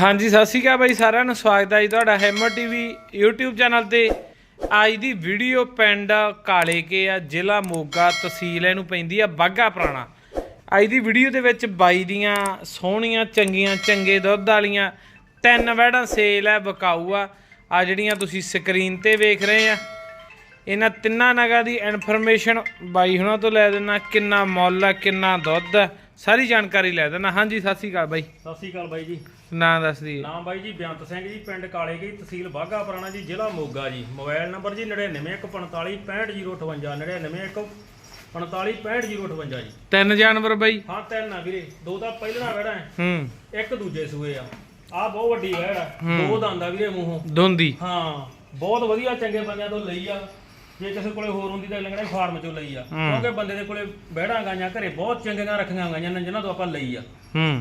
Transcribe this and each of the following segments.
ਹਾਂਜੀ, ਸਤਿ ਸ਼੍ਰੀ ਅਕਾਲ ਬਾਈ ਸਾਰਿਆਂ ਨੂੰ। ਸਵਾਗਤ ਹੈ ਜੀ ਤੁਹਾਡਾ ਹੈਮਰ ਟੀਵੀ YouTube ਚੈਨਲ ਤੇ। ਅੱਜ ਦੀ ਵੀਡੀਓ ਪਿੰਡ ਕਾਲੇ ਕੇ ਆ, ਜ਼ਿਲ੍ਹਾ ਮੋਗਾ, ਤਹਿਸੀਲ ਇਹਨੂੰ ਪੈਂਦੀ ਆ ਬਾਗਾ ਪੁਰਾਣਾ। ਅੱਜ ਦੀ ਵੀਡੀਓ ਦੇ ਵਿੱਚ ਬਾਈ ਦੀਆਂ ਸੋਹਣੀਆਂ, ਚੰਗੀਆਂ, ਚੰਗੇ ਦੁੱਧ ਵਾਲੀਆਂ ਤਿੰਨ ਵੈੜਾਂ ਸੇਲ ਹੈ ਬਕਾਊ ਆ। ਆ ਜਿਹੜੀਆਂ ਤੁਸੀਂ ਸਕਰੀਨ ਤੇ ਵੇਖ ਰਹੇ ਆ। ਇਹਨਾਂ ਤਿੰਨਾਂ ਨਗਾਂ ਦੀ ਇਨਫੋਰਮੇਸ਼ਨ ਬਾਈ ਹੁਣਾਂ ਤੋਂ ਲੈ ਦੇਣਾ ਕਿੰਨਾ ਮੁੱਲ ਆ, ਕਿੰਨਾ ਦੁੱਧ ਆ, ਸਾਰੀ ਜਾਣਕਾਰੀ ਲੈ ਦੇਣਾ ਹਾਂਜੀ, ਸਤਿ ਸ਼੍ਰੀ ਅਕਾਲ ਬਾਈ। ਸਤਿ ਸ਼੍ਰੀ ਅਕਾਲ ਬਾਈ ਜੀ। ਨਾਂ ਦੱਸ ਦਈਏ। ਨਾਮ ਬਾਈ ਜੀ ਬੇਅੰਤ ਸਿੰਘ ਜੀ ਪਿੰਡ ਕਾਲੇਗੀ ਤਹਿਸੀਲ ਬਾਘਾ ਪੁਰਾਣਾ ਜੀ ਜ਼ਿਲ੍ਹਾ ਮੋਗਾ ਜੀ। ਮੋਬਾਈਲ ਨੰਬਰ ਜੀ 9915455058 9915455058 ਜੀ। ਤਿੰਨ ਜਾਨਵਰ ਬਾਈ। ਹਾਂ ਤਿੰਨ ਆ ਵੀਰੇ। ਦੋ ਤਾਂ ਪਹਿਲਾਂ ਵੜਾ ਹੈ। ਹੂੰ। ਇੱਕ ਦੂਜੇ ਸੂਏ ਆ। ਆ ਬਹੁਤ ਵੱਡੀ ਵੜ ਆ। ਦੋ ਦੰਦ ਆ ਵੀਰੇ ਮੂੰਹੋਂ। ਦੋਂਦੀ ਹਾਂ ਬਹੁਤ ਵਧੀਆ ਚੰਗੇ ਬੰਦਿਆਂ ਤੋਂ ਲਈ ਆ। ਜੇ ਕਿਸੇ ਕੋਲੇ ਹੋਰ ਹੁੰਦੀ ਤਾਂ ਲੰਗੜਾ ਫਾਰਮ ਚੋਂ ਲਈ ਆ। ਕਿਉਂਕਿ ਬੰਦੇ ਦੇ ਕੋਲੇ ਬਹਿੜਾਂ ਗਾਈਆਂ ਘਰੇ ਬਹੁਤ ਚੰਗੀਆਂ ਰੱਖੀਆਂ ਗਾਈਆਂ ਨੇ ਜਿਨ੍ਹਾਂ ਤੋਂ ਆਪਾਂ ਲਈ ਆ।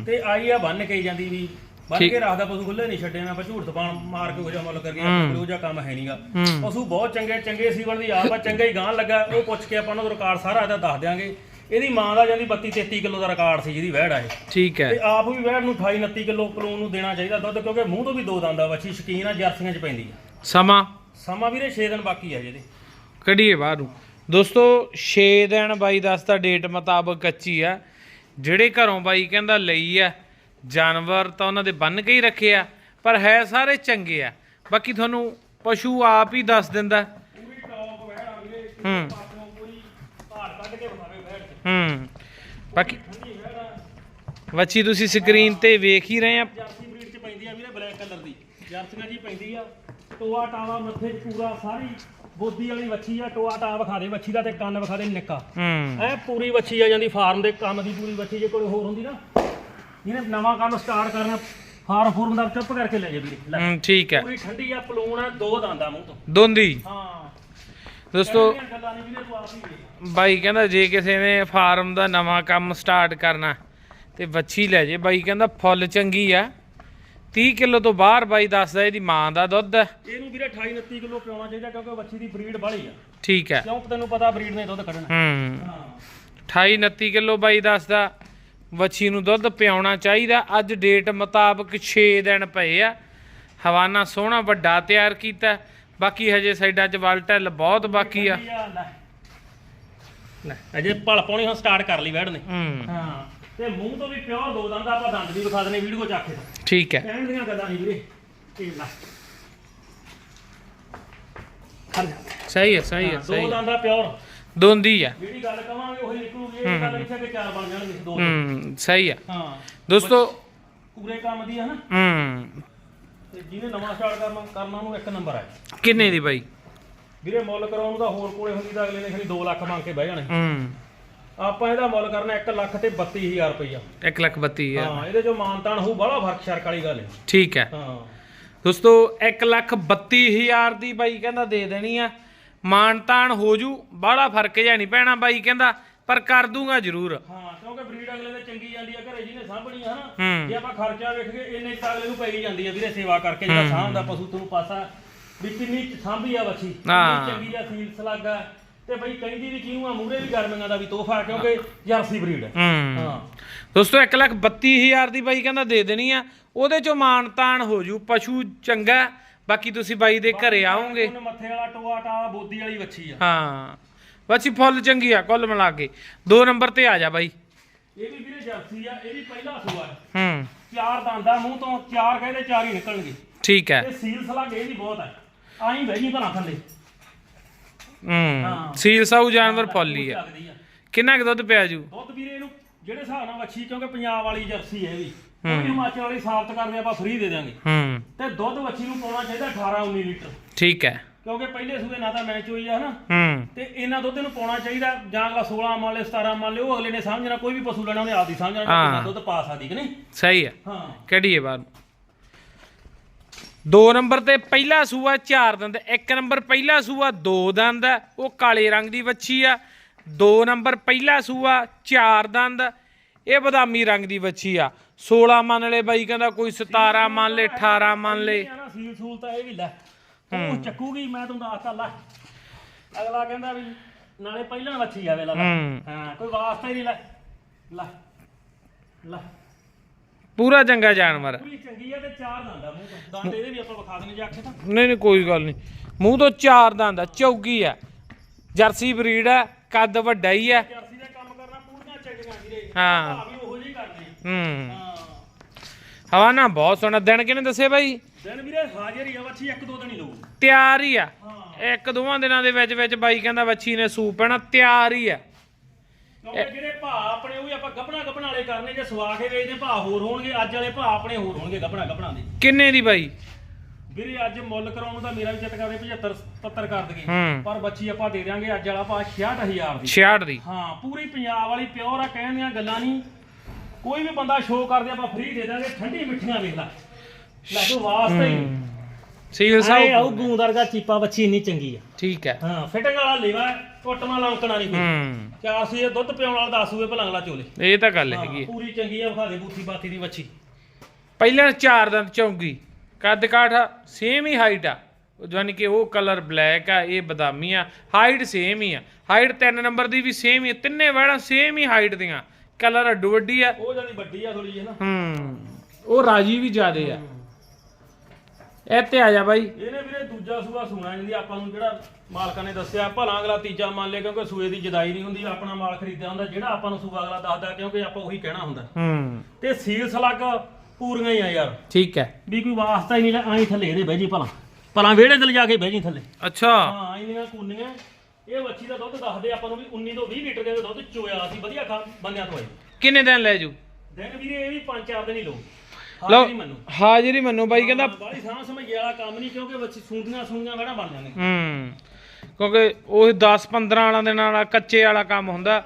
ਤੇ ਆਈ ਆ ਬੰਨ ਕੇ ਜਾਂਦੀ ਵੀ। ਬੰਨ ਕੇ ਰੱਖਦਾ ਪਸ਼ੂ ਖੁੱਲੇ ਨਹੀਂ ਛੱਡੇ ਨਾ ਆਪਾਂ ਝੂਠ ਤਪਾਣ ਮਾਰ ਕੇ ਉਹ ਜਿਹਾ ਮੁੱਲ ਕਰੀਏ ਉਹ ਜਿਹਾ ਕੰਮ ਹੈ ਨਹੀਂਗਾ ਹੂੰ। ਪਸ਼ੂ ਬਹੁਤ ਚੰਗੇ ਚੰਗੇ ਸੀਵਣ ਦੀ ਆਪ ਆ ਚੰਗਾ ਹੀ ਗਾਂ ਲੱਗਾ ਉਹ ਪੁੱਛ ਕੇ ਆਪਾਂ ਦਾ ਰਿਕਾਰਡ ਸਾਰਾ ਇਹਦਾ ਦੱਸ ਦਿਆਂਗੇ। ਇਹਦੀ ਮਾਂ ਦਾ ਜਾਂਦੀ 32 33 ਕਿਲੋ ਦਾ ਰਿਕਾਰਡ ਸੀ ਜਿਹਦੀ ਵਹਿੜ ਆ ਇਹ। ਠੀਕ ਹੈ। ਤੇ ਆਪ ਵੀ ਵਹਿੜ ਨੂੰ 28 29 ਕਿਲੋ ਕਲੂਨ ਨੂੰ ਦੇਣਾ ਚਾਹੀਦਾ ਦੁੱਧ ਕਿਉਂਕਿ ਮੂੰਹ ਤੋਂ ਵੀ ਦੋ ਦੰਦ ਆ ਵੱਛੀ ਸ਼ਕੀਨ ਆ ਜਰਸੀਆਂ 'ਚ ਪੈਂਦੀ ਆ। ਸਮਾਂ? ਸਮਾਂ ਵੀਰੇ 6 ਦਿਨ ਬਾਕੀ ਆ ਜਿਹਦੇ ਕੱਢੀਏ ਬਾਹਰ ਨੂੰ। ਦੋਸਤੋ 6 ਦਿਨ ਬਾਈ ਦੱਸਦਾ ਡੇਟ ਮੁਤਾਬਕ ਕੱਚੀ ਆ। ਜਿਹੜੇ ਘਰੋਂ ਬਾਈ ਕਹਿੰਦਾ ਲਈ ਆ ਜਾਨਵਰ ਤਾਂ ਉਹਨਾਂ ਦੇ ਬੰਨ ਕੇ ਹੀ ਰੱਖੇ ਆ ਪਰ ਹੈ ਸਾਰੇ ਚੰਗੇ ਆ। ਬਾਕੀ ਤੁਹਾਨੂੰ ਪਸ਼ੂ ਆਪ ਹੀ ਦੱਸ ਦਿੰਦਾ। ਪੂਰੀ ਟੌਪ ਵਹਿੜ ਆ ਵੀਰੇ ਹੂੰ। ਪਾਸੋਂ ਪੂਰੀ ਭਾਰ ਕੱਢ ਕੇ ਬਣਾਵੇ ਵਹਿੜ 'ਚ ਹੂੰ। ਬਾਕੀ ਠੰਡੀ ਵਹਿੜ ਆ ਵੱਛੀ ਤੁਸੀਂ ਸਕਰੀਨ ਤੇ ਵੇਖ ਹੀ ਰਹੇ ਆ। ਜਰਸੀ ਬਰੀਡ ਚ ਪੈਂਦੀ ਆ ਵੀਰੇ ਬਲੈਕ ਕਲਰ ਦੀ। ਜਰਸੀਆਂ ਜੀ ਪੈਂਦੀ ਆ। ਟੋਆ ਟਾਵਾ ਮੱਥੇ ਪੂਰਾ ਸਾਰੀ ਬੋਦੀ ਵਾਲੀ ਵੱਛੀ ਆ। ਟੋਆ ਟਾ ਵਿਖਾ ਦੇ ਵੱਛੀ ਦਾ ਤੇ ਕੰਨ ਵਿਖਾ ਦੇ ਨਿੱਕਾ। ਹੂੰ। ਐ ਪੂਰੀ ਵੱਛੀ ਆ ਜਾਂਦੀ ਫਾਰਮ ਦੇ ਕੰਮ ਦੀ ਪੂਰੀ ਵੱਛੀ ਜੇ ਕੋਈ ਹੋਰ ਹੁੰਦੀ ਨਾ ਜਿਹਨੇ ਨਵਾਂ ਕੰਮ ਸਟਾਰਟ ਕਰਨਾ ਫਾਰਮ ਫੂਰਮ ਦਾ ਚੁੱਪ ਕਰਕੇ ਲੈ ਜਾ ਵੀਰੇ ਲੈ। ਹੂੰ ਠੀਕ ਹੈ। ਪੂਰੀ ਠੰਡੀ ਆ ਪਲੂਣ ਆ ਦੋ ਦੰਦਾਂ ਮੂੰਹ ਤੋਂ। ਦੋਂਦੀ? ਹਾਂ। ਦੋਸਤੋ ਇਹਦੀਆਂ ਗੱਲਾਂ ਨਹੀਂ ਵੀਰੇ ਤੂੰ ਆਪ ਹੀ ਵੇਖ। ਬਾਈ ਕਹਿੰਦਾ ਜੇ ਕਿਸੇ ਨੇ ਫਾਰਮ ਦਾ ਨਵਾਂ ਕੰਮ ਸਟਾਰਟ ਕਰਨਾ ਤੇ ਵੱਛੀ ਲੈ ਜੇ। ਬਾਈ ਕਹਿੰਦਾ ਫੁੱਲ ਚੰਗੀ ਆ। 30 ਕਿਲੋ ਤੋਂ ਬਾਹਰ ਬਾਈ ਦੱਸਦਾ ਇਹਦੀ ਮਾਂ ਦਾ ਦੁੱਧ। ਹੈ ਇਹਨੂੰ ਵੀਰੇ 28 29 ਕਿਲੋ ਪਿਆਉਣਾ ਚਾਹੀਦਾ ਕਿਉਂਕਿ ਵੱਛੀ ਦੀ ਬਰੀਡ ਬਾਹਲੀ ਆ। ਠੀਕ ਹੈ। ਕਿਉਂ? ਤੈਨੂੰ ਪਤਾ ਬਰੀਡ ਨੇ ਦੁੱਧ ਕੱਢਣਾ। ਹੂੰ। ਹਾਂ। 28 29 ਕਿਲੋ ਬਾਈ ਦੱਸਦਾ। ਵੱਛੀ ਨੂੰ ਦੁੱਧ ਪਿਆਉਣਾ ਚਾਹੀਦਾ। ਅੱਜ ਡੇਟ ਮੁਤਾਬਕ 6 ਦਿਨ ਪਏ ਆ। ਹਵਾਨਾ ਸੋਹਣਾ ਵੱਡਾ ਤਿਆਰ ਕੀਤਾ। ਬਾਕੀ ਹਜੇ ਸਾਈਡਾਂ 'ਚ ਵਲ ਢਿੱਲ ਬਹੁਤ ਬਾਕੀ ਆ। ਲੈ ਅਜੇ ਭਲ ਪਾਉਣੀ ਹੁਣ ਸਟਾਰਟ ਕਰ ਲਈ ਨੇ। ਹੂੰ। ਤੇ ਮੂੰਹ ਤੋਂ ਵੀ ਪਿਓਰ ਦੋ ਦੰਦ ਆਪਾਂ ਦੰਦ ਵੀ ਵਿਖਾ ਦਨੇ ਵੀਡੀਓ ਚ ਆਖੇ ਠੀਕ ਹੈ। ਕਹਿਣ ਦੀਆਂ ਗੱਲਾਂ ਨਹੀਂ ਵੀਰੇ। ਇਹ ਲੈ। ਸਹੀ ਹੈ ਸਹੀ ਹੈ ਦੋ। ਦੰਦ ਦਾ ਪਿਓਰ ਦੋਂਦੀ ਆ। ਜਿਹੜੀ ਗੱਲ ਕਵਾਂਗੇ ਉਹੀ ਨਿਕਲੂਗੀ ਇਹ ਗੱਲ ਇੱਥੇ ਕਿ ਚਾਰ ਬਣ ਜਾਣਗੇ ਦੋ ਹੂੰ ਸਹੀ ਆ। ਹਾਂ। ਦੋਸਤੋ ਪੂਰੇ ਕੰਮ ਦੀ ਹੈ ਨਾ। ਹੂੰ। ਤੇ ਜਿਹਨੇ ਨਵਾਂ ਸਟਾਰਟ ਕਰਨਾ ਕਰਨਾ ਉਹਨੂੰ ਇੱਕ ਨੰਬਰ ਹੈ ਕਿੰਨੇ ਦੀ ਬਾਈ? ਵੀਰੇ ਮੁੱਲ ਕਰਾਉਣ ਦਾ ਹੋਰ ਕੋਲੇ ਹੁੰਦੀ ਤਾਂ ਅਗਲੇ ਨੇ ਖਾਲੀ 2 ਲੱਖ ਮੰਗ ਕੇ ਬਹਿ ਜਾਣੇ। ਹੂੰ। ਆਪਾਂ ਇਹਦਾ ਮੁੱਲ ਕਰਨਾ 1 ਲੱਖ ਤੇ 32000 ਰੁਪਈਆ। 1 ਲੱਖ ਬੱਤੀ ਹਜ਼ਾਰ। ਹਾਂ ਇਹਦੇ ਚੋਂ ਮਾਨਤਾਨ ਹੋਊ ਬੜਾ ਫ਼ਰਕ ਸ਼ਰਕ ਵਾਲੀ ਗੱਲ ਹੈ ਠੀਕ ਹੈ। ਹਾਂ। ਦੋਸਤੋ 1 ਲੱਖ ਬੱਤੀ ਹਜ਼ਾਰ ਦੀ ਬਾਈ ਕਹਿੰਦਾ ਦੇ ਦੇਣੀ ਆ। ਮਾਨਤਾਨ ਹੋ ਜੂ ਬਾਹਲਾ ਫ਼ਰਕ ਜਿਹਾ ਨਹੀਂ ਪੈਣਾ ਬਾਈ ਕਹਿੰਦਾ ਪਰ ਕਰ ਦੂੰਗਾ ਜ਼ਰੂਰ। ਹਾਂ ਕਿਉਂਕਿ ਬਰੀਡ ਅਗਲੇ ਦੇ ਚੰਗੀ ਜਾਂਦੀ ਆ ਘਰੇ ਜਿਹਨੇ ਸਾਂਭਣੀ ਆ ਹਨਾ ਜੇ ਆਪਾਂ ਖਰਚਾ ਵੇਖ ਕੇ ਇੰਨੇ ਤਾਂ ਅਗਲੇ ਨੂੰ ਪੈ ਹੀ ਜਾਂਦੀ ਆ ਵੀਰੇ ਸੇਵਾ ਕਰਕੇ ਜਿਹੜਾ ਸਾਂਭਦਾ ਪਸ਼ੂ ਤੈਨੂੰ ਪਾਸਾ ਵੀ ਕਿੰਨੀ ਸਾਂਭੀ ਆ ਬੱਚੀ ਚੰਗੀ ਆ ਸੀਲ ਲੱਗਾ ਤੇ ਬਈ ਕਹਿੰਦੀ ਵੀ ਕਿਹਨੂੰ ਆ ਮੂਰੇ ਵੀ ਗਰਮੀਆਂ ਦਾ ਵੀ ਤੋਹਫਾ ਕਿਉਂਕਿ ਜਰਸੀ ਬਰੀਡ ਹੈ। ਦੋਸਤੋ 1 ਲੱਖ ਬੱਤੀ ਹਜ਼ਾਰ ਦੀ ਬਾਈ ਕਹਿੰਦਾ ਦੇ ਦੇਣੀ ਆ ਉਹਦੇ ਚੋਂ ਮਾਨਤਾਨ ਹੋ ਜੂ ਪਸ਼ੂ ਚੰਗਾ ਬਾਕੀ ਤੁਸੀਂ ਬਾਈ ਦੇ ਘਰੇ ਆਓਗੇ। ਉਹਨੇ ਮੱਥੇ ਵਾਲਾ ਟੋਆ ਟਾ ਬੋਦੀ ਵਾਲੀ ਵੱਛੀ ਆ। ਹਾਂ। ਬੱਚੀ ਫੁੱਲ ਚੰਗੀ ਆ ਕੁੱਲ ਮਿਲਾ ਕੇ। ਦੋ ਨੰਬਰ ਤੇ ਆ ਜਾ ਬਾਈ। ਇਹ ਵੀ ਵੀਰੇ ਜਰਸੀ ਆ ਇਹ ਵੀ ਪਹਿਲਾ ਸੂਆ ਹੈ ਹੂੰ। ਚਾਰ ਦੰਦਾਂ ਮੂੰਹ ਤੋਂ ਚਾਰ ਕਹਿੰਦੇ ਚਾਰ ਹੀ ਨਿਕਲਣਗੇ। ਠੀਕ ਹੈ। ਇਹ ਸੀਲ ਸਲਾਗ ਇਹ ਵੀ ਬਹੁਤ ਹੈ ਆਈ ਜੀ ਭਲਾ ਥੱਲੇ। ਹੂੰ। ਸੀਲ ਸਾਊ ਜਾਨਵਰ ਫੁੱਲੀ ਆ। ਆ। ਕਿੰਨਾ ਕੁ ਦੁੱਧ ਪਿਆ ਜੂ? ਦੁੱਧ ਵੀਰੇ ਇਹਨੂੰ ਜਿਹੜੇ ਹਿਸਾਬ ਨਾਲ ਵੱਛੀ ਕਿਉਂਕਿ ਪੰਜਾਬ ਵਾਲੀ ਜਰਸੀ ਹੈ ਇਹ ਵੀ। ਉਹ ਹਿਮਾਚਲ ਵਾਲੀ ਸਾਬਤ ਕਰਦੇ ਆਪਾਂ ਫ੍ਰੀ ਦੇ ਦਾਂਗੇ ਹੂੰ। ਤੇ ਦੁੱਧ ਵੱਛੀ ਨੂੰ ਪਾਉਣਾ ਚਾਹੀਦਾ 18 19 ਲੀਟਰ। ਠੀਕ ਹੈ। ਕਿਉਂਕਿ ਪਹਿਲੇ ਸੂਏ ਨਾ ਤਾਂ ਮੈਚ ਹੋਈ ਆ ਹਨਾ? ਹੂੰ। ਤੇ ਇਹਨਾਂ ਦੁੱਧ ਨੂੰ ਪਾਉਣਾ ਚਾਹੀਦਾ। ਜਾਂ ਅਗਲਾ 16 ਮੰਨ ਲੈ 17 ਮੰਨ ਲਿਓ ਉਹ ਅਗਲੇ ਨੇ ਸਮਝਣਾ ਕੋਈ ਵੀ ਪਸ਼ੂ ਲੈਣਾ ਉਹਨੇ ਆਪਦੀ ਸਮਝਣਾ। ਕਿੰਨਾ ਦੁੱਧ ਪਾ ਸਕਦੀ ਕਿ ਨਹੀਂ? ਸਹੀ ਹੈ। ਹਾਂ। ਕਿਹੜੀ ਹੈ ਬਾਹਰ ਦੋ ਨੰਬਰ ਤੇ ਪਹਿਲਾ ਸੂਆ ਚਾਰ ਦੰਦ ਇੱਕ ਨੰਬਰ ਪਹਿਲਾ ਸੂਆ ਦੋ ਦੰਦ ਉਹ ਕਾਲੇ ਰੰਗ ਦੀ ਵੱਛੀ ਆ। ਦੋ ਨੰਬਰ ਪਹਿਲਾ ਸੂਆ ਚਾਰ ਦੰਦ ਇਹ ਬਦਾਮੀ ਰੰਗ ਦੀ ਵੱਛੀ ਆ। 16 ਮੰਨ ਲੈ ਬਾਈ ਕਹਿੰਦਾ ਕੋਈ 17 ਮੰਨ ਲੈ 18 ਮੰਨ ਲੈ। ਇਹ ਆ ਨਾ ਸੀਲ ਸੂਲ ਤਾਂ ਇਹ ਵੀ ਲੈ। ਉਹ ਚੱਕੂਗੀ ਮੈਂ ਤੁਹਾਨੂੰ ਦੱਸਤਾ ਲੈ। ਅਗਲਾ ਕਹਿੰਦਾ ਵੀ ਨਾਲੇ ਪਹਿਲਾਂ ਵੱਛੀ ਆਵੇ ਲੈ ਲੈ। ਹੂੰ। ਹਾਂ ਕੋਈ ਵਾਸਤਾ ਹੀ ਨਹੀਂ ਲੈ। ਲੈ ਲੈ। ਪੂਰਾ ਚੰਗਾ ਜਾਨਵਰ। ਹੈ ਪੂਰੀ ਚੰਗੀ ਆ ਤੇ ਚਾਰ ਦੰਦ ਆ ਮੂੰਹ ਤੋਂ। ਦੰਦ ਇਹਦੇ ਵੀ ਆਪਾਂ ਵਿਖਾ ਦਿੰਦੇ ਜੇ ਆਖੇ ਤਾਂ। ਨਹੀਂ ਨਹੀਂ ਕੋਈ ਗੱਲ ਨਹੀਂ। ਮੂੰਹ ਤੋਂ ਚਾਰ ਦੰਦ ਆ ਚੌਗੀ ਆ। ਜਰਸੀ ਬਰੀਡ ਆ ਕੱਦ ਵੱਡਾ ਹੀ ਆ ਜਰਸੀ ਦਾ ਕੰਮ ਕਰਨਾ ਪੂਰੀਆਂ ਚੰਗੀਆਂ ਵੀਰੇ ਹਾਂ। ਵੀ ਉਹੋ ਜਿਹੀ ਕਰਦੇ। ਹੂੰ। ਹਾਂ। ਹਵਾ ਨਾ ਬਹੁਤ ਸੋਹਣਾ। ਦਿਨ ਕਿਨੇ ਦੱਸੇ ਬਾਈ? ਦਿਨ ਵੀਰੇ ਹਾਜ਼ਰ ਹੀ ਆ ਵੱਛੀ ਇੱਕ ਦੋ ਦਿਨ ਹੀ ਲਊ। ਤਿਆਰ ਹੀ ਆ। ਹਾਂ। ਇੱਕ ਦੋਵਾਂ ਦਿਨਾਂ ਦੇ ਵਿੱਚ ਵਿੱਚ ਬਾਈ ਕਹਿੰਦਾ ਵੱਛੀ ਨੇ ਸੂਪ ਪੈਣਾ ਤਿਆਰ ਹੀ ਆ। ਕਿਉਂਕਿ ਜਿਹੜੇ ਭਾਅ ਆਪਣੇ ਉਹ ਵੀ ਆਪਾਂ ਗੱਪਣਾ ਗੱਪਣਾ ਵਾਲੇ ਕਰਨੇ ਜੇ ਸਵਾ ਕੇ ਵੇਚਦੇ ਭਾਅ ਹੋਰ ਹੋਣਗੇ ਅੱਜ ਵਾਲੇ ਭਾਅ ਆਪਣੇ ਹੋਰ ਹੋਣਗੇ ਦੇ। ਕਿੰਨੇ ਦੀ ਬਾਈ? ਵੀਰੇ ਅੱਜ ਮੁੱਲ ਕਰਾਉਣ ਤਾਂ ਮੇਰਾ ਵੀ ਚਿੱਤ ਕਰਦੇ 75 70 ਕਰ ਦਈਏ। ਹੂੰ। ਪਰ ਬੱਚੀ ਆਪਾਂ ਦੇ ਦਿਆਂਗੇ ਅੱਜ ਵਾਲਾ ਭਾਅ 66000 ਦੀ। 66 ਦੀ। ਹਾਂ ਪੂਰੀ ਪੰਜਾਬ ਵਾਲੀ ਪਿਓਰ ਆ ਕਹਿਣ ਦੀਆਂ ਗੱਲਾਂ ਨਹੀਂ। ਕੋਈ ਵੀ ਬੰਦਾ ਸ਼ੋਅ ਕਰਦੇ ਆਪਾਂ ਫ੍ਰੀ ਦੇ ਦਾਂਗੇ ਠੰਡੀ ਮਿੱਠੀਆਂ ਵੇਖ ਲੈ। ਲੈ ਤੂੰ ਵਾਸਤੇ ਹੀ। ਸੀਲ ਆਏ ਸਾਹਿਬ ਆਉ ਗੂੰਦ ਵਰਗਾ ਚੀਪਾ ਬੱਚੀ ਇੰਨੀ ਚੰਗੀ ਆ। ਠੀਕ ਹੈ। ਹਾਂ ਫਿਟਿੰਗ ਵਾਲਾ ਲੇਵਾ ਟੁੱਟਣਾ ਲੌਂਕਣਾ ਨਹੀਂ ਕੋਈ। ਹੂੰ। ਚਾਰ ਸੂਏ ਦੁੱਧ ਪਿਆਉਣ ਵਾਲਾ 10 ਸੂਏ ਭਲੰਗਲਾ ਚੋਲੇ। ਇਹ ਤਾਂ ਗੱਲ ਹਾਂ, ਹੈਗੀ ਹੈ। ਪੂਰੀ ਚੰਗੀ ਆ ਵਿਖਾ ਦੇ ਬੂਥੀ ਬਾਤੀ ਦੀ ਬੱਚੀ। ਪਹਿਲਾਂ ਚਾਰ ਦੰਦ ਚੌਂਗੀ। ਕੱਦ ਕਾਠ ਸੇਮ ਹੀ ਹਾਈਟ ਆ। ਜਾਨੀ ਕਿ ਉਹ ਕਲਰ ਬਲੈਕ ਆ ਇਹ ਬਦਾਮੀ ਆ। ਹਾਈਟ ਸੇਮ ਹੀ ਆ। ਹਾਈਟ 3 ਨੰਬਰ ਦੀ ਵੀ ਸੇਮ ਹੀ ਤਿੰਨੇ ਵੜਾ ਸੇਮ ਹੀ ਹਾਈਟ ਦੀਆਂ। ਕਲਰ ਅੱਡੋ ਵੱਡੀ ਆ। ਉਹ ਜਾਨੀ ਵੱਡੀ ਆ ਥੋੜੀ ਜਿਹੀ ਨਾ। ਹੂੰ। ਉਹ ਰਾਜੀ ਵੀ ਜ਼ਿਆਦੇ ਆ। ਤੇ ਆ ਜਾ ਬਾਈ। ਇਹਨੇ ਵੀਰੇ ਦੂਜਾ ਸੂਆ ਸੁਣਾ ਜਾਂਦੀ ਆਪਾਂ ਨੂੰ ਜਿਹੜਾ ਮਾਲਕਾਂ ਨੇ ਦੱਸਿਆ ਭਲਾ ਅਗਲਾ ਤੀਜਾ ਮੰਨ ਲਿਆ ਕਿਉਂਕਿ ਸੂਏ ਦੀ ਜਦਾਈ ਨਹੀਂ ਹੁੰਦੀ ਆਪਣਾ ਮਾਲ ਖਰੀਦਿਆ ਹੁੰਦਾ। ਜਿਹੜਾ ਆਪਾਂ ਨੂੰ ਸੂਆ ਅਗਲਾ ਦੱਸਦਾ ਕਿਉਂਕਿ ਆਪਾਂ ਉਹੀ ਕਹਿਣਾ ਹੁੰਦਾ। ਹੂੰ। ਤੇ ਸੀਲ ਸਲੱਗ ਪੂਰੀਆਂ ਹੀ ਆ ਯਾਰ। ਠੀਕ ਹੈ। ਵੀ ਕੋਈ ਵਾਸਤਾ ਹੀ ਨਹੀਂ ਲੈ ਆਈ ਥੱਲੇ ਇਹਦੇ ਬਹਿ ਜੀ ਭਲਾ। ਭਲਾ ਵਿਹੜੇ ਤੇ ਲਿਜਾ ਕੇ ਬਹਿ ਜੀ ਥੱਲੇ। ਅੱਛਾ। ਹਾਂ ਇੰਨੀਆਂ ਕੂਨੀਆਂ। ਇਹ ਵੱਛੀ ਦਾ ਦੁੱਧ ਦੱਸਦੇ ਆਪਾਂ ਨੂੰ ਵੀ 19 ਤੋਂ 20 ਲੀਟਰ ਦੇ ਦੁੱਧ ਚੋਇਆ ਸੀ ਵਧੀਆ ਖਾ ਬੰਦਿਆਂ ਤੋਂ ਆਈ ਕਿੰਨੇ ਦਿਨ ਲੈ ਜੂ? ਦਿਨ ਵੀਰੇ ਇਹ ਵੀ 5-4 ਦਿਨ ਹੀ ਲੋ ਲਓ। ਹਾਜ਼ਰੀ ਮੰਨੋ। ਹਾਜ਼ਰੀ ਮੰਨੋ ਬਾਈ ਕਹਿੰਦਾ ਬਾਲੀ ਸਾਹ ਸਮਝੇ ਵਾਲਾ ਕੰਮ ਨਹੀਂ ਕਿਉਂਕਿ ਵੱਛੀ ਸੂੰਦੀਆਂ ਸੂੰਦੀਆਂ ਵੜਾ ਬਣ ਜਾਂਦੇ ਹੂੰ ਕਿਉਂਕਿ ਉਹ 10 15 ਵਾਲਾ ਦਿਨ ਵਾਲਾ ਕੱਚੇ ਵਾਲਾ ਕੰਮ ਹੁੰਦਾ।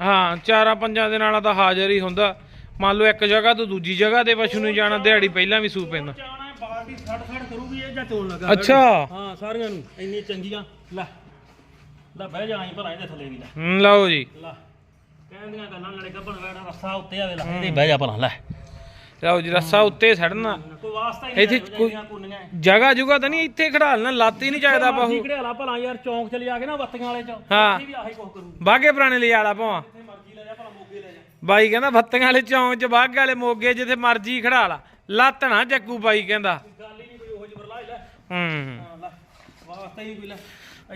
ਹਾਂ ਚਾਰਾਂ ਪੰਜਾਂ ਦਿਨ ਵਾਲਾ ਤਾਂ ਹਾਜ਼ਰ ਹੀ ਹੁੰਦਾ। ਮੰਨ ਲਓ ਇੱਕ ਜਗ੍ਹਾ ਤੋਂ ਦੂਜੀ ਜਗ੍ਹਾ ਤੇ ਪਸ਼ੂ ਨੂੰ ਜਾਣਾ ਦਿਹਾੜੀ ਪਹਿਲਾਂ ਵੀ ਸੂ ਪੈਂਦਾ। ਚਾਣਾ ਬਾਲਟੀ ਛੜ ਛੜ ਕਰੂਗੀ ਇਹ ਜਾਂ ਚੋਣ ਲੱਗਾ? ਅੱਛਾ। ਹਾਂ ਸਾਰੀਆਂ ਨੂੰ ਇੰਨੀ ਚੰਗੀਆਂ। ਲੈ ਲੈ ਬਹਿ ਜਾ ਆਈ ਭਲਾ ਇਹਦੇ ਥੱਲੇ ਵੀ ਲੈ। ਹੂੰ, ਲਓ ਜੀ। ਲੈ ਗੱਲਾਂ ਨਾਲੇ ਰਸਾ ਉੱਤੇ ਆਵੇ ਲੈ ਇਹਦੇ ਬਹਿ ਜਾ ਭਲਾ ਲੈ। ਲਓ ਜੀ ਰੱਸਾ ਉੱਤੇ ਸੜਨਾ। ਕੋਈ ਵਾਸਤਾ ਹੀ ਇੱਥੇ ਨਹੀਂ ਕੋਈ- ਕੋਈ ਕੁੰਨੀਆਂ ਜਗ੍ਹਾ ਜੁਗਾ ਤਾਂ ਨਹੀਂ ਇੱਥੇ ਖੜਾ ਲੈਣਾ ਲੱਤ ਹੀ ਨਹੀਂ ਚਾਹੀਦਾ ਬਾਹੂ ਘੜਿਆਲਾ ਭਲਾ ਯਾਰ ਚੌਂਕ ਚ ਲਿਆ ਕੇ ਨਾ ਬੱਤੀਆਂ ਵਾਲੇ ਚ ਹਾਂ। ਇੱਥੇ ਵੀ ਆਹੀ ਕੁਝ ਕਰੂ ਬਾਗੇ ਪੁਰਾਣੇ ਲਈ ਆਲਾ ਭਾਵਾਂ ਜਿੱਥੇ ਮਰਜ਼ੀ ਲੈ ਜਾ ਭਲਾ ਮੋਗੇ ਲੈ ਜਾ ਬਾਈ ਕਹਿੰਦਾ ਬੱਤੀਆਂ ਵਾਲੇ ਚੌਂਕ 'ਚ ਬਾਗ ਵਾਲੇ ਮੋਗੇ ਜਿੱਥੇ ਮਰਜ਼ੀ ਖੜਾ ਲਾ। ਲੱਤ ਨਾ ਚੱਕੂ ਬਾਈ ਕਹਿੰਦਾ। ਗੱਲ ਹੀ ਨਹੀਂ ਕੋਈ ਉਹੋ ਜਿਹੀ ਬਰਲਾ ਲੈ। ਹੂੰ। ਹਾਂ ਲੈ। ਵਾਸਤਾ ਹੀ ਨਹੀਂ ਕੋਈ ਲੈ।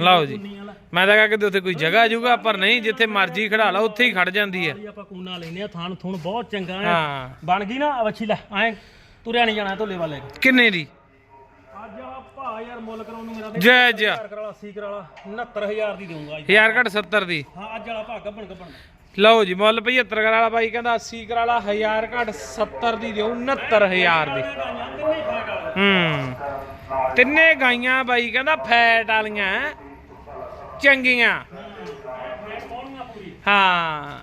ਲਓ ਜੀ। ਮੈਂ ਤਾਂ ਕਹਾਂ ਕਿ ਉੱਥੇ ਕੋਈ ਜਗ੍ਹਾ ਜੁਗਾ ਪਰ ਨਹੀਂ ਜਿੱਥੇ ਮਰਜ਼ੀ ਖੜਾ ਲਾ ਉੱਥੇ ਹੀ ਖੜ ਜਾਂਦੀ ਹੈ। ਜੀ ਆਪਾਂ ਕੂਨਾ ਲੈਨੇ ਆ ਥਾਣ ਥੁਣ ਬਹੁਤ ਚੰਗਾ ਹੈ। ਹਾਂ। ਬਣ ਗਈ ਨਾ ਵੱਛੀ ਲੈ ਐ ਤੁਰਿਆ ਨਹੀਂ ਜਾਣਾ ਢੋਲੇ ਵਾਲੇ ਕਿੰਨੇ ਦੀ? ਅੱਜ ਆ ਭਾ ਯਾਰ ਮੁੱਲ ਕਰਾਉਣ ਨੂੰ ਮੇਰਾ ਤੇ ਜੈ ਜੈ। ਘਰ ਕਰਾਲਾ 80 ਕਰਾਲਾ 69000 ਦੀ ਦੇਊਂਗਾ ਅੱਜ। ਹਜ਼ਾਰ ਘੱਟ 70 ਦੀ। ਹਾਂ ਅੱਜ ਵਾਲਾ ਭਾ ਗੱਬਣ ਗੱਬਣ। ਲਓ ਜੀ, ਮੁੱਲ 75 ਕਰਾ ਵਾਲਾ ਬਾਈ, ਕਹਿੰਦਾ 80 ਕਰਾ ਲਾ ਹਜ਼ਾਰ ਘੱਟ 70 ਦੀ ਦਿਓ 69000 ਦੀ। ਕਿੰਨੇ ਹੂੰ। ਤਿੰਨੇ ਗਾਈਆਂ ਬਾਈ, ਕਹਿੰਦਾ ਫੈਟ ਵਾਲੀਆਂ, ਚੰਗੀਆਂ। ਹਾਂ,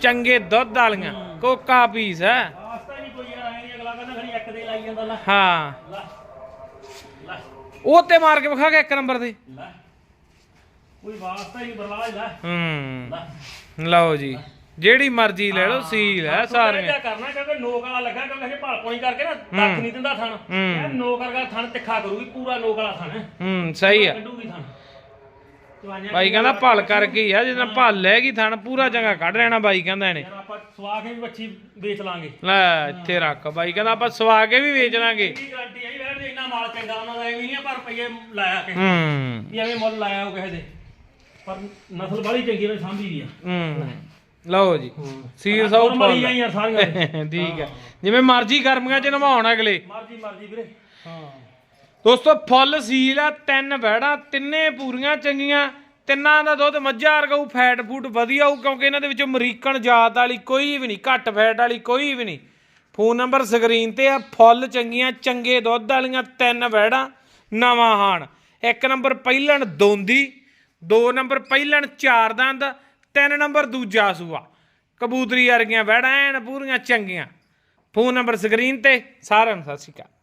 ਚੰਗੇ ਦੁੱਧ ਵਾਲੀਆਂ, ਕੋਕਾ ਪੀਸ ਹੈ। ਹਾਂ। ਉਹ ਤੇ ਮਾਰ ਕੇ ਵਿਖਾ ਕੇ ਇੱਕ ਨੰਬਰ ਤੇ। ਕੋਈ ਵਾਸਤਾ ਹੀ ਲੈ ਹੂੰ। ਲਓ ਜੀ। ਜਿਹੜੀ ਮਰਜ਼ੀ ਲੈ ਲਓ ਸੀਲ ਹੈ ਸਾਰੇ ਕੀ ਕਰਨਾ ਕਿਉਂਕਿ ਨੋਕ ਵਾਲਾ ਲੱਗਾ ਕਿਉਂਕਿ ਇਹ ਭਲ ਪੋਣੀ ਕਰਕੇ ਨਾ ਦੱਖ ਨਹੀਂ ਦਿੰਦਾ ਥਣ। ਇਹ ਨੋਕ ਵਰਗਾ ਥਣ ਤਿੱਖਾ ਕਰੂਗੀ ਪੂਰਾ ਨੋਕ ਵਾਲਾ ਥਣ। ਹੈ ਹੂੰ ਸਹੀ ਆ। ਕੱਢੂਗੀ ਥਣ। ਚਵਾਈਆਂ ਬਾਈ ਕਹਿੰਦਾ ਭਲ ਕਰਕੇ ਹੀ ਆ ਜਦੋਂ ਭਲ ਲੈ ਗਈ ਥਣ ਪੂਰਾ ਚੰਗਾ ਕੱਢ ਲੈਣਾ ਬਾਈ ਕਹਿੰਦਾ ਇਹਨੇ। ਆਪਾਂ ਸਵਾ ਕੇ ਵੀ ਬੱਚੀ ਵੇਚ ਲਾਂਗੇ। ਲੈ ਇੱਥੇ ਰੱਖ ਬਾਈ ਕਹਿੰਦਾ ਆਪਾਂ ਸਵਾ ਕੇ ਵੀ ਵੇਚ ਲਾਂਗੇ। ਕੀ ਗਾਰੰਟੀ ਆਈ ਵੈਰ ਦੇ ਇੰਨਾ ਮਾਲ ਚੰਗਾ ਉਹਨਾਂ ਦਾ ਐਵੇਂ ਨਹੀਂ ਪਰ ਰੁਪਈਏ ਲਾਇਆ ਕਿਸੇ ਹੂੰ। ਵੀ ਐਵੇਂ ਮੁੱਲ ਲਾਇਆ ਉਹ ਕਿਸੇ ਦੇ। ਪਰ ਨਸਲ ਬੜੀ ਚੰਗੀ ਨੇ ਸਾਂਭੀ ਦੀ ਆ। ਹੂੰ ਲਓ ਜੀ ਸੀਲ ਸੌ ਹੋਰ ਮਰੀ ਜਾਈਆਂ ਸਾਰੀਆਂ ਠੀਕ ਹੈ। ਜਿਵੇਂ ਮਰਜ਼ੀ ਗਰਮੀਆਂ ਚ ਨਵਾਉਣ ਅਗਲੇ। ਮਰਜ਼ੀ ਮਰਜ਼ੀ ਵੀਰੇ। ਹਾਂ। ਦੋਸਤੋ ਫੁੱਲ ਸੀਲ ਆ ਤਿੰਨ ਵਹਿੜਾਂ ਤਿੰਨੇ ਪੂਰੀਆਂ ਚੰਗੀਆਂ ਤਿੰਨਾਂ ਦਾ ਦੁੱਧ ਮੱਝਾ ਵਰਗਾਊ ਫੈਟ ਫੂਡ ਵਧੀਆ ਹੋਊ ਕਿਉਂਕਿ ਇਹਨਾਂ ਦੇ ਵਿੱਚ ਅਮਰੀਕਨ ਜਾਤ ਵਾਲੀ ਕੋਈ ਵੀ ਨਹੀਂ ਘੱਟ ਫੈਟ ਵਾਲੀ ਕੋਈ ਵੀ ਨਹੀਂ। ਫੋਨ ਨੰਬਰ ਸਕਰੀਨ ਤੇ ਆ ਫੁੱਲ ਚੰਗੀਆਂ ਚੰਗੇ ਦੁੱਧ ਵਾਲੀਆਂ ਤਿੰਨ ਵਹਿੜਾਂ ਨਵਾਂ ਹਾਣ। ਇੱਕ ਨੰਬਰ ਪਹਿਲਣ ਦੋਂਦੀ ਦੋ ਨੰਬਰ ਪਹਿਲਣ, ਚਾਰ ਦੰਦ, ਤਿੰਨ ਨੰਬਰ ਦੂਜਾ ਸੂਆ। ਕਬੂਤਰੀ ਵਰਗੀਆਂ ਵਹਿੜਾਂ ਪੂਰੀਆਂ ਚੰਗੀਆਂ। ਫੋਨ ਨੰਬਰ ਸਕਰੀਨ ਤੇ, ਸਾਰਿਆਂ ਨੂੰ ਸਤਿ ਸ਼੍ਰੀ ਅਕਾਲ।